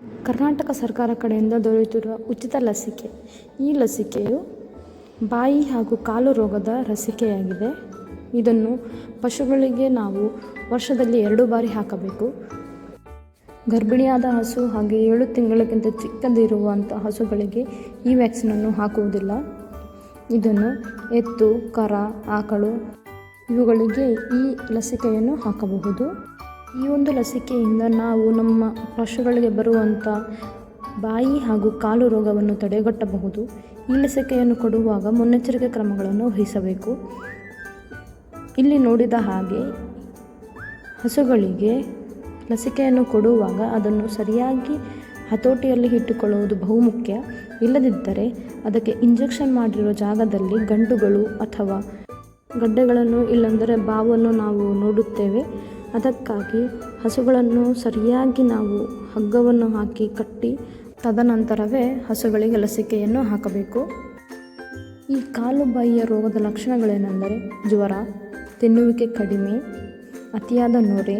ಕರ್ನಾಟಕ ಸರ್ಕಾರ ಕಡೆಯಿಂದ ದೊರೆಯುತ್ತಿರುವ ಉಚಿತ ಲಸಿಕೆ. ಈ ಲಸಿಕೆಯು ಬಾಯಿ ಹಾಗೂ ಕಾಲು ರೋಗದ ಲಸಿಕೆಯಾಗಿದೆ. ಇದನ್ನು ಪಶುಗಳಿಗೆ ನಾವು ವರ್ಷದಲ್ಲಿ ಎರಡು ಬಾರಿ ಹಾಕಬೇಕು. ಗರ್ಭಿಣಿಯಾದ ಹಸು ಹಾಗೆ ಏಳು ತಿಂಗಳಿಗಿಂತ ಚಿಕ್ಕದಿರುವಂಥ ಹಸುಗಳಿಗೆ ಈ ವ್ಯಾಕ್ಸಿನನ್ನು ಹಾಕುವುದಿಲ್ಲ. ಇದನ್ನು ಎತ್ತು, ಕರ, ಆಕಳು ಇವುಗಳಿಗೆ ಈ ಲಸಿಕೆಯನ್ನು ಹಾಕಬಹುದು. ಈ ಒಂದು ಲಸಿಕೆಯಿಂದ ನಾವು ನಮ್ಮ ಪಶುಗಳಿಗೆ ಬರುವಂಥ ಬಾಯಿ ಹಾಗೂ ಕಾಲು ರೋಗವನ್ನು ತಡೆಗಟ್ಟಬಹುದು. ಈ ಲಸಿಕೆಯನ್ನು ಕೊಡುವಾಗ ಮುನ್ನೆಚ್ಚರಿಕೆ ಕ್ರಮಗಳನ್ನು ವಹಿಸಬೇಕು. ಇಲ್ಲಿ ನೋಡಿದ ಹಾಗೆ ಹಸುಗಳಿಗೆ ಲಸಿಕೆಯನ್ನು ಕೊಡುವಾಗ ಅದನ್ನು ಸರಿಯಾಗಿ ಹತೋಟಿಯಲ್ಲಿ ಇಟ್ಟುಕೊಳ್ಳುವುದು ಬಹುಮುಖ್ಯ. ಇಲ್ಲದಿದ್ದರೆ ಅದಕ್ಕೆ ಇಂಜೆಕ್ಷನ್ ಮಾಡಿರೋ ಜಾಗದಲ್ಲಿ ಗಂಟುಗಳು ಅಥವಾ ಗಡ್ಡೆಗಳನ್ನು ಇಲ್ಲಂದರೆ ಬಾವನ್ನು ನಾವು ನೋಡುತ್ತೇವೆ. ಅದಕ್ಕಾಗಿ ಹಸುಗಳನ್ನು ಸರಿಯಾಗಿ ನಾವು ಹಗ್ಗವನ್ನು ಹಾಕಿ ಕಟ್ಟಿ ತದನಂತರವೇ ಹಸುಗಳಿಗೆ ಲಸಿಕೆಯನ್ನು ಹಾಕಬೇಕು. ಈ ಕಾಲುಬಾಯಿಯ ರೋಗದ ಲಕ್ಷಣಗಳೇನೆಂದರೆ ಜ್ವರ, ತಿನ್ನುವಿಕೆ ಕಡಿಮೆ, ಅತಿಯಾದ ನೊರೆ,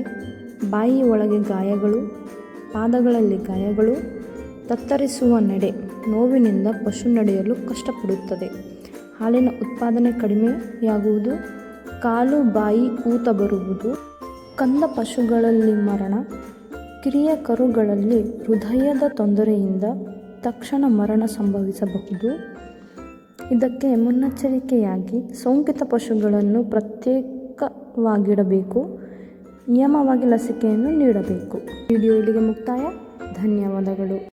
ಬಾಯಿ ಒಳಗೆ ಗಾಯಗಳು, ಪಾದಗಳಲ್ಲಿ ಗಾಯಗಳು, ತತ್ತರಿಸುವ ನಡೆ, ನೋವಿನಿಂದ ಪಶು ನಡೆಯಲು ಕಷ್ಟಪಡುತ್ತದೆ. ಹಾಲಿನ ಉತ್ಪಾದನೆ ಕಡಿಮೆಯಾಗುವುದು ಕಾಲು ಬಾಯಿ ಕೂತ ಬರುವುದು ಕಂದ ಪಶುಗಳಲ್ಲಿ ಮರಣ, ಕಿರಿಯ ಕರುಗಳಲ್ಲಿ ಹೃದಯದ ತೊಂದರೆಯಿಂದ ತಕ್ಷಣ ಮರಣ ಸಂಭವಿಸಬಹುದು. ಇದಕ್ಕೆ ಮುನ್ನೆಚ್ಚರಿಕೆಯಾಗಿ ಸೋಂಕಿತ ಪಶುಗಳನ್ನು ಪ್ರತ್ಯೇಕವಾಗಿಡಬೇಕು, ನಿಯಮವಾಗಿ ಲಸಿಕೆಯನ್ನು ನೀಡಬೇಕು. ವಿಡಿಯೋ ಇಲ್ಲಿಗೆ ಮುಕ್ತಾಯ. ಧನ್ಯವಾದಗಳು.